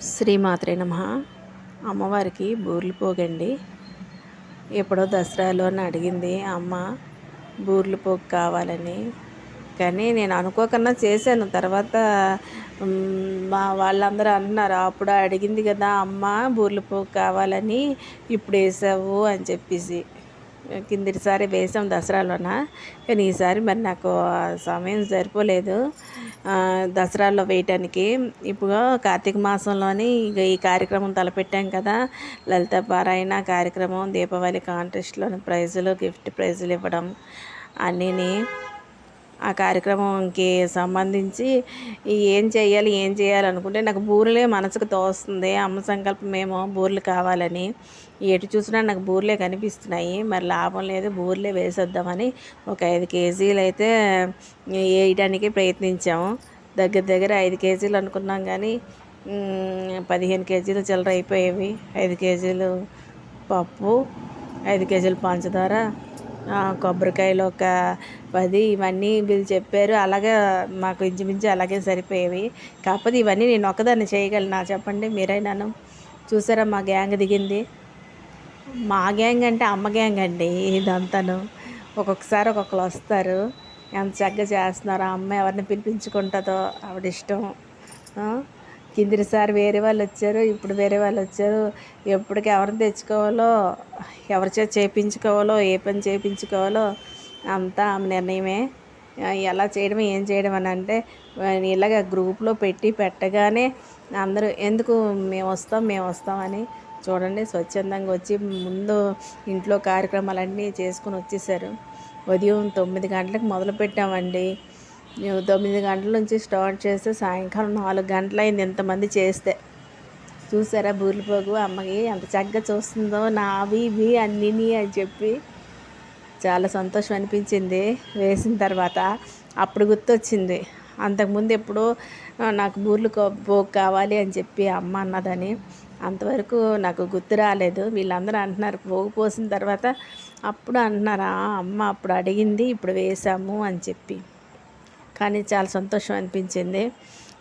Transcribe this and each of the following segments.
శ్రీమాత్రే నమ. అమ్మవారికి బూర్లు పోగండి. ఎప్పుడో అని అడిగింది అమ్మ బూర్లు పోగు కావాలని. కానీ నేను అనుకోకుండా చేశాను. తర్వాత మా వాళ్ళందరూ అంటున్నారు అప్పుడు అడిగింది కదా అమ్మ బూర్లు పోగు కావాలని ఇప్పుడు వేసావు అని చెప్పేసి. కిందటిసారి వేసాం దసరాలోన. కానీ ఈసారి మరి నాకు సమయం సరిపోలేదు. దసరాలో వేయటానికి. ఇప్పుడు కార్తీక మాసంలోని ఇక ఈ కార్యక్రమం తలపెట్టాం కదా. లలిత పారాయణ కార్యక్రమం దీపావళి కాంటెస్ట్లోని ప్రైజులు గిఫ్ట్ ప్రైజులు ఇవ్వడం అన్నీని ఆ కార్యక్రమంకి సంబంధించి ఏం చేయాలి ఏం చేయాలి అనుకుంటే నాకు బూరెలే మనసుకు తోస్తుంది. అమ్మ సంకల్పం ఏమో బూరెలు కావాలని. ఎటు చూసినా నాకు బూరెలే కనిపిస్తున్నాయి. మరి లాభం లేదు బూరెలే వేసేద్దామని ఒక ఐదు కేజీలు అయితే వేయడానికి ప్రయత్నించాము. దగ్గర దగ్గర ఐదు కేజీలు అనుకున్నాం కానీ పదిహేను కేజీలు చిల్లర అయిపోయేవి. ఐదు కేజీలు పప్పు ఐదు కేజీలు పంచదార కొబ్బరికాయలు ఒక పది ఇవన్నీ వీళ్ళు చెప్పారు. అలాగే మాకు ఇంచుమించు అలాగే సరిపోయేవి. కాకపోతే ఇవన్నీ నేను ఒక్కదాన్ని చేయగలనా. చెప్పండి మీరైనాను. చూసారా మా గ్యాంగ్ దిగింది. మా గ్యాంగ్ అంటే అమ్మ గ్యాంగ్ అండి ఇదంతాను. ఒక్కొక్కసారి ఒక్కొక్కరు వస్తారు. ఎంత చక్కగా చేస్తున్నారో. ఆ అమ్మ ఎవరిని పిలిపించుకుంటుందో ఆవిడ ఇష్టం. ఆ? కిందిసారి వేరే వాళ్ళు వచ్చారు. ఇప్పుడు వేరే వాళ్ళు వచ్చారు. ఎప్పటికి ఎవరిని తెచ్చుకోవాలో ఎవరి చేత చేయించుకోవాలో ఏ పని చేయించుకోవాలో అంతా ఆమె నిర్ణయమే ఎలా చేయడం ఏం చేయడం అని అంటే ఇలాగ గ్రూప్లో పెట్టి పెట్టగానే అందరూ ఎందుకు మేము వస్తాం మేము వస్తామని చూడండి. స్వచ్ఛందంగా వచ్చి ముందు ఇంట్లో కార్యక్రమాలన్నీ చేసుకుని వచ్చేసారు. ఉదయం తొమ్మిది గంటలకు మొదలు పెట్టామండి. తొమ్మిది గంటల నుంచి స్టార్ట్ చేస్తే సాయంకాలం నాలుగు గంటలైంది ఎంతమంది చేస్తే. చూసారా బూరిపోగు అమ్మకి ఎంత చక్కగా చూస్తుందో నావి ఇవి అన్నీ అని చెప్పి చాలా సంతోషం అనిపించింది వేసిన తర్వాత. అప్పుడు గుర్తొచ్చింది. అంతకుముందు ఎప్పుడో నాకు బూర్లు కో- కావాలి అని చెప్పి అమ్మ అన్నదని. అంతవరకు నాకు గుర్తు రాలేదు. వీళ్ళందరూ అంటున్నారు పోగు పోసిన తర్వాత అప్పుడు అంటున్నారా అమ్మ అప్పుడు అడిగింది ఇప్పుడు వేసాము అని చెప్పి. కానీ చాలా సంతోషం అనిపించింది.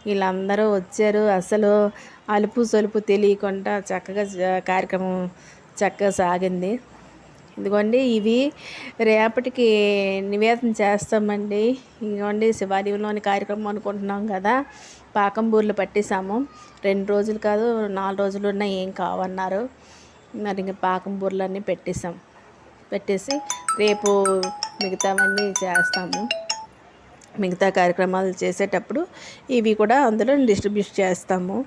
వీళ్ళందరూ వచ్చారు. అసలు అలుపు సొలుపు తెలియకుండా చక్కగా కార్యక్రమం చక్కగా సాగింది. ఇదిగోండి ఇవి రేపటికి నివేదన చేస్తామండి. ఇదిగోండి శివాలయంలోని కార్యక్రమం అనుకుంటున్నాం కదా పాకం బూర్లు పట్టేశాము. రెండు రోజులు కాదు నాలుగు రోజులు ఉన్నా ఏం కావన్నారు. మరి ఇంక పాకం బూర్లన్నీ పెట్టేసాం పెట్టేసి రేపు మిగతావన్నీ చేస్తాము. మిగతా కార్యక్రమాలు చేసేటప్పుడు ఇవి కూడా అందులో డిస్ట్రిబ్యూట్ చేస్తాము.